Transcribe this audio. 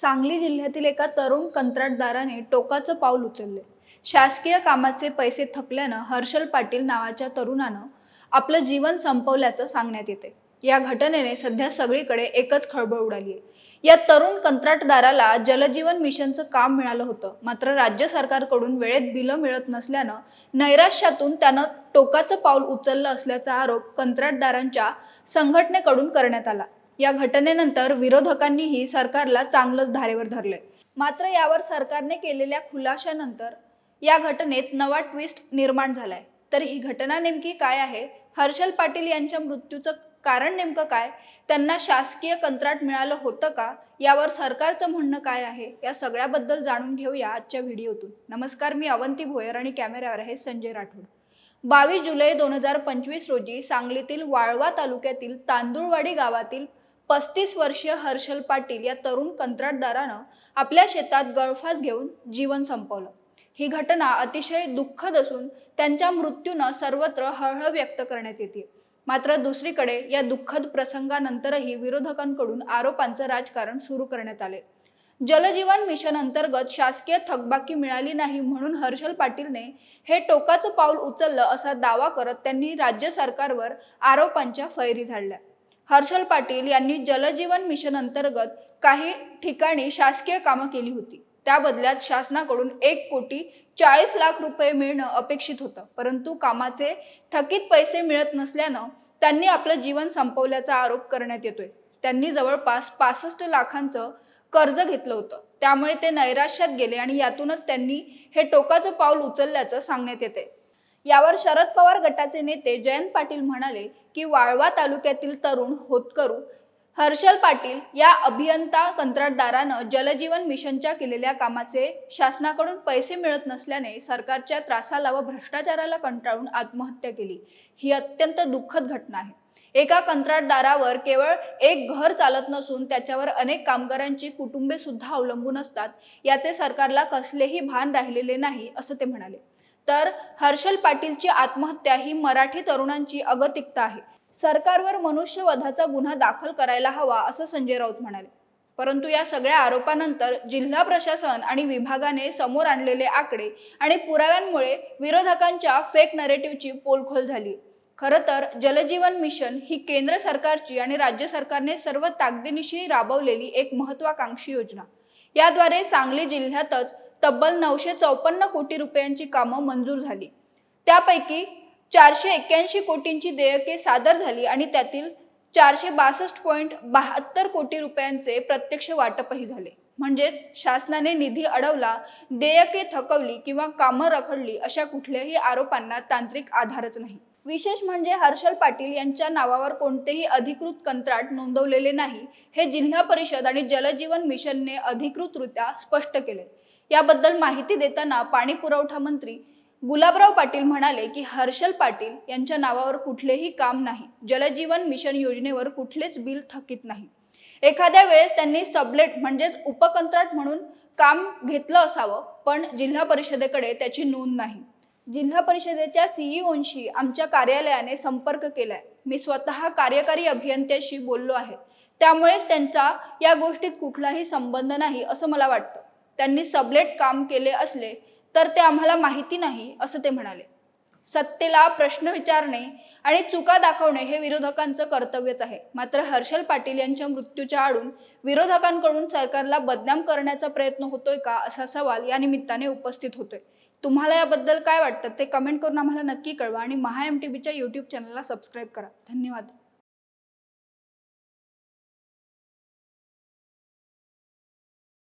सांगली जिल्ह्यातील एका तरुण कंत्राटदाराने टोकाचं पाऊल उचलले. शासकीय कामाचे पैसे थकल्यानं हर्षल पाटील नावाच्या तरुणानं आपलं जीवन संपवल्याचं सांगण्यात येते. या घटनेने सध्या सगळीकडे एकच खळबळ उडाली आहे या तरुण कंत्राटदाराला जलजीवन मिशनचं काम मिळालं होतं. मात्र राज्य सरकारकडून वेळेत बिलं मिळत नसल्यानं नैराश्यातून त्यानं टोकाचं पाऊल उचललं असल्याचा आरोप कंत्राटदारांच्या संघटनेकडून करण्यात आला. या घटनेनंतर विरोधकांनीही सरकारला चांगलंच धारेवर धरले मात्र यावर सरकारने केलेल्या खुलाशानंतर या घटनेत नवा ट्विस्ट निर्माण झालाय. तर ही घटना नेमकी काय आहे? हर्षल पाटील यांच्या मृत्यूचं कारण नेमकं काय? त्यांना शासकीय कंत्राट मिळालं होतं का? यावर सरकारचं म्हणणं काय आहे? या सगळ्याबद्दल जाणून घेऊया आजच्या व्हिडिओतून. नमस्कार मी अवंती भोयर आणि कॅमेऱ्यावर आहे संजय राठोड. बावीस जुलै दोन हजार पंचवीस रोजी सांगलीतील वाळवा तालुक्यातील तांदूळवाडी गावातील पस्तीस वर्षीय हर्षल पाटील या तरुण कंत्राटदारानं आपल्या शेतात गळफास घेऊन जीवन संपवलं. ही घटना अतिशय दुःखद असून त्यांच्या मृत्यूनं सर्वत्र हळहळ व्यक्त करण्यात येते. मात्र दुसरीकडे या दुःखद प्रसंगानंतरही विरोधकांकडून आरोपांचं राजकारण सुरू करण्यात आले. जलजीवन मिशन अंतर्गत शासकीय थकबाकी मिळाली नाही म्हणून हर्षल पाटीलने हे टोकाचं पाऊल उचललं असा दावा करत त्यांनी राज्य सरकारवर आरोपांच्या फैरी झाडल्या. हर्षल पाटील यांनी जलजीवन मिशन अंतर्गत काही ठिकाणी शासकीय कामं केली होती. त्या बदल्यात शासनाकडून एक कोटी चाळीस लाख रुपये मिळणं अपेक्षित होतं. परंतु कामाचे थकीत पैसे मिळत नसल्यानं त्यांनी आपलं जीवन संपवल्याचा आरोप करण्यात येतोय. त्यांनी जवळपास पासष्ट लाखांचं कर्ज घेतलं होतं. त्यामुळे ते नैराश्यात गेले आणि यातूनच त्यांनी हे टोकाचं पाऊल उचलल्याचं सांगण्यात येते यावर शरद पवार गटाचे नेते जयंत पाटील म्हणाले की वाळवा तालुक्यातील तरुण होतकरू हर्षल पाटील या अभियंता कंत्राटदारानं जलजीवन मिशनच्या केलेल्या कामाचे शासनाकडून पैसे मिळत नसल्याने सरकारच्या त्रासाला व भ्रष्टाचाराला कंटाळून आत्महत्या केली. ही अत्यंत दुःखद घटना आहे. एका कंत्राटदारावर केवळ एक घर चालत नसून त्याच्यावर अनेक कामगारांची कुटुंबे सुद्धा अवलंबून असतात. याचे सरकारला कसलेही भान राहिलेले नाही असं ते म्हणाले. तर हर्षल पाटीलची आत्महत्या ही मराठी तरुणांची अगतिकता आहे. सरकारवर मनुष्यवधाचा गुन्हा दाखल करायला हवा असं संजय राऊत म्हणाले. परंतु या सगळ्या आरोपानंतर जिल्हा प्रशासन आणि विभागाने समोर आणलेले आकडे आणि पुराव्यांमुळे विरोधकांच्या फेक नरेटिव्हची पोलखोल झाली. खरं तर जलजीवन मिशन ही केंद्र सरकारची आणि राज्य सरकारने सर्व ताकदीनिशी राबवलेली एक महत्वाकांक्षी योजना. याद्वारे सांगली जिल्ह्यातच तब्बल नऊशे चौपन्न कोटी रुपयांची कामं मंजूर झाली. त्यापैकी चारशे एक्क्याऐंशी कोटींची देयके सादर झाली आणि त्यातील चारशे बासष्ट पॉईंट बहात्तर कोटी रुपयांचे प्रत्यक्ष वाटपही झाले. म्हणजेच शासनाने निधी अडवला देयके थकवली किंवा कामं रखडली अशा कुठल्याही आरोपांना तांत्रिक आधारच नाही. विशेष म्हणजे हर्षल पाटील यांच्या नावावर कोणतेही अधिकृत कंत्राट नोंदवलेले नाही हे जिल्हा परिषद आणि जलजीवन मिशनने अधिकृतरित्या स्पष्ट केले. याबद्दल माहिती देताना पाणी पुरवठा मंत्री गुलाबराव पाटील म्हणाले की हर्षल पाटील यांच्या नावावर कुठलेही काम नाही. जलजीवन मिशन योजनेवर कुठलेच बिल थकीत नाही. एखाद्या वेळेस त्यांनी सबलेट म्हणजेच उपकंत्राट म्हणून काम घेतलं असावं पण जिल्हा परिषदेकडे त्याची नोंद नाही. जिल्हा परिषदेच्या सीईओंशी आमच्या कार्यालयाने संपर्क केलाय. मी स्वतः कार्यकारी अभियंत्याशी बोललो आहे. त्यामुळेच त्यांचा या गोष्टीत कुठलाही संबंध नाही असं मला वाटतं. त्यांनी सबलेट काम केले असले तर ते आम्हाला माहिती नाही असं ते म्हणाले. सत्तेला प्रश्न विचारणे आणि चुका दाखवणे हे विरोधकांचं कर्तव्यच आहे. मात्र हर्षल पाटील यांच्या मृत्यूच्या आडून विरोधकांकडून सरकारला बदनाम करण्याचा प्रयत्न होतोय का असा सवाल या निमित्ताने उपस्थित होतोय. तुम्हाला याबद्दल काय वाटतं ते कमेंट करून आम्हाला नक्की कळवा आणि महा एम टी बीच्या यूट्यूब चॅनलला सबस्क्राईब करा. धन्यवाद.